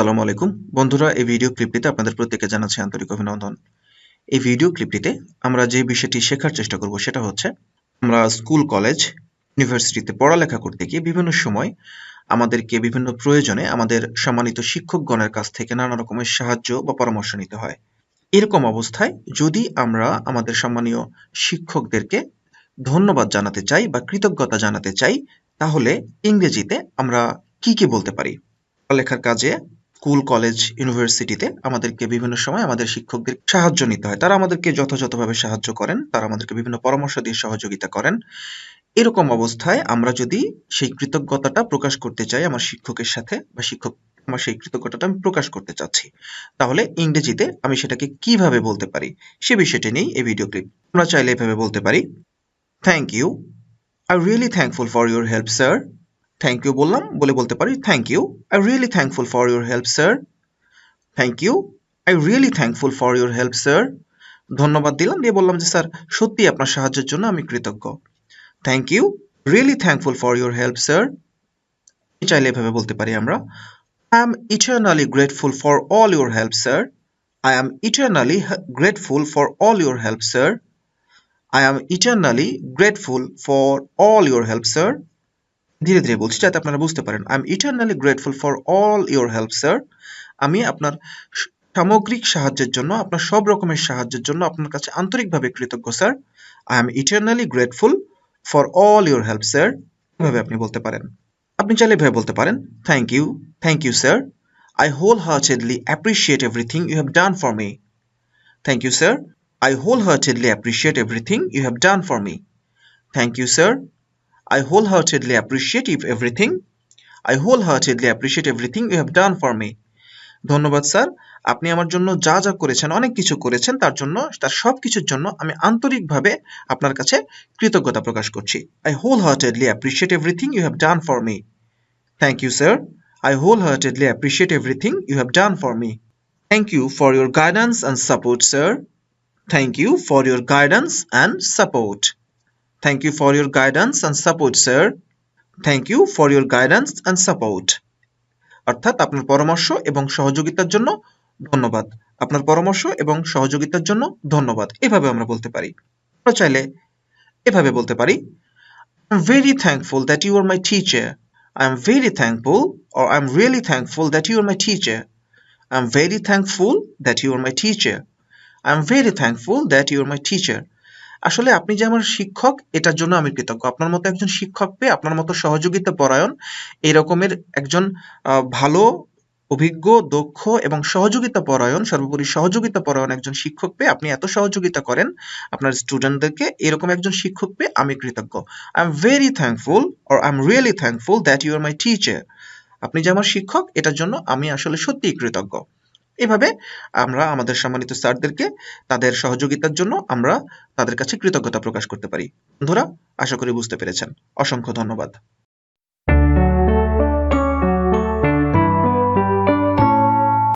আসসালামু আলাইকুম। বন্ধুরা, এই ভিডিও ক্লিপটিতে আপনাদের প্রত্যেকে জানাচ্ছি আন্তরিক অভিনন্দন। এই ভিডিও ক্লিপটিতে আমরা যে বিষয়টি শেখার চেষ্টা করব সেটা হচ্ছে, আমরা স্কুল কলেজ ইউনিভার্সিটিতে পড়ালেখা করতে গিয়ে বিভিন্ন সময় আমাদেরকে বিভিন্ন প্রয়োজনে আমাদের সম্মানিত শিক্ষকগণের কাছ থেকে নানা রকমের সাহায্য বা পরামর্শ নিতে হয়। এরকম অবস্থায় যদি আমরা আমাদের সম্মানীয় শিক্ষকদেরকে ধন্যবাদ জানাতে চাই বা কৃতজ্ঞতা জানাতে চাই, তাহলে ইংরেজিতে আমরা কি কি বলতে পারি? লেখার কাজে স্কুল, কলেজ, ইউনিভার্সিটিতে আমাদেরকে বিভিন্ন সময় আমাদের শিক্ষকদের সাহায্য নিতে হয়। তারা আমাদেরকে যথাযথভাবে সাহায্য করেন, তারা আমাদেরকে বিভিন্ন পরামর্শ দিয়ে সহযোগিতা করেন। এরকম অবস্থায় আমরা যদি সেই কৃতজ্ঞতাটা প্রকাশ করতে চাই আমার শিক্ষকের সাথে বা শিক্ষক আমার সেই কৃতজ্ঞতাটা আমি প্রকাশ করতে চাচ্ছি, তাহলে ইংরেজিতে আমি সেটাকে কীভাবে বলতে পারি সে বিষয়টি নিয়েই এই ভিডিও ক্লিপ আমরা চাইলে এভাবে বলতে পারি thank you I really thankful for your help sir thank you বললাম, বলে বলতে পারি thank you I really thankful for your help sir thank you I really thankful for your help sir ধন্যবাদ দিলাম, দিয়ে বললাম যে স্যার সত্যি আপনার সাহায্যের জন্য আমি কৃতজ্ঞ। Thank you really thankful for your help sir চাইলে এভাবে বলতে পারি আমরা। I am eternally grateful for all your help sir I am eternally grateful for all your help sir I am eternally grateful for all your help sir ধীরে ধীরে বলছি যাতে আপনারা বুঝতে পারেন। I am eternally grateful for all your help sir আমি আপনার সামগ্রিক সাহায্যের জন্য, আপনার সব রকমের সাহায্যের জন্য আপনার কাছে আন্তরিকভাবে কৃতজ্ঞ sir I am eternally grateful for all your help sir এভাবে আপনি বলতে পারেন। আপনি চাইলে এভাবে বলতে পারেন thank you thank you sir I wholeheartedly appreciate everything you have done for me thank you sir I wholeheartedly appreciate everything you have done for me thank you sir. I wholeheartedly appreciate everything. I wholeheartedly appreciate everything you have done for me. ধন্যবাদ, sir আপনি আমার জন্য যা যা করেছেন, অনেক কিছু করেছেন, তার জন্য, তার সব কিছুর জন্য আমি আন্তরিকভাবে আপনার কাছে কৃতজ্ঞতা প্রকাশ করছি I wholeheartedly appreciate everything you have done for me thank you sir I wholeheartedly appreciate everything you have done for me thank you for your guidance and support sir thank you for your guidance and support. Thank you for your guidance and support, sir. Thank you for your guidance and support. অর্থাৎ আপনার পরামর্শ এবং সহযোগিতার জন্য ধন্যবাদ। আপনার পরামর্শ এবং সহযোগিতার জন্য ধন্যবাদ। এভাবে আমরা বলতে পারি। আমরা চাইলে এভাবে বলতে পারি। I am very thankful that you are my teacher I am very thankful or I am really thankful that you are my teacher I am very thankful that you are my teacher I am very thankful that you are my teacher আসলে আপনি যে আমার শিক্ষক, এটার জন্য আমি কৃতজ্ঞ। আপনার মতো একজন শিক্ষক পেয়ে আপনার মতো সহযোগিতা পরায়ণ এরকমের রকমের একজন ভালো, অভিজ্ঞ, দক্ষ এবং সহযোগিতা পরায়ণ, সর্বোপরি সহযোগিতা পরায়ণ একজন শিক্ষক পেয়ে আপনি এত সহযোগিতা করেন, আপনার স্টুডেন্টদেরকে এরকম একজন শিক্ষক পেয়ে আমি কৃতজ্ঞ। I am very thankful or I am really thankful that you are my teacher আপনি যে আমার শিক্ষক, এটার জন্য আমি আসলে সত্যিই কৃতজ্ঞ। এভাবে আমরা আমাদের সম্মানিত স্যারদেরকে তাদের সহযোগিতার জন্য আমরা তাদের কাছে কৃতজ্ঞতা প্রকাশ করতে পারি। বন্ধুরা, আশা করি বুঝতে পেরেছেন। অসংখ্য ধন্যবাদ।